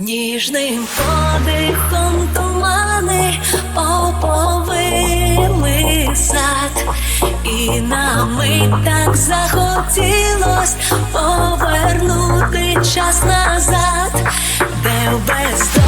Ніжним подихом тумани оповили сад, і нам мить так захотілось повернути час назад, де в бездомі.